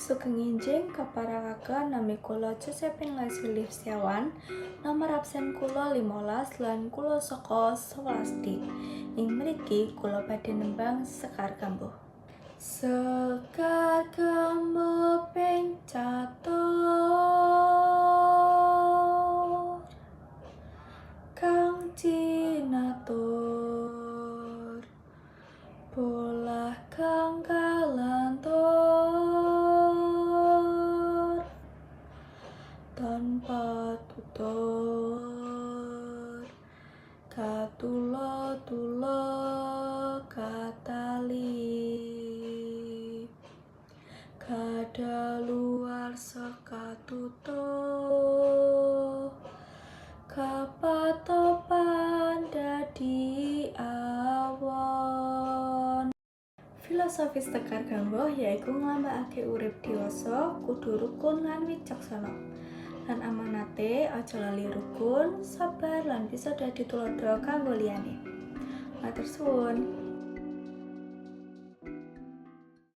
Sugeng Injing keparakaken nami kula Josephine Leslie Livsiawan nomor absen kula 15 lan saka 11 D ing mriki kula nembang Sekar Kambuh Sekar Kambuh ping catur. Kang Cinatur. Bolah kang Tanpa tutur Katulo-tulo katali Kadaluar sekatutuh. Kapatopan dadi awon. Filosofis Sekar Kambuh yaiku nglambakake urip diwasa kudu rukun lan wicaksana. Lan amanate aja lali rukun, sabar lan bisa dadi tulodo kanggo liyane. Matur suwun.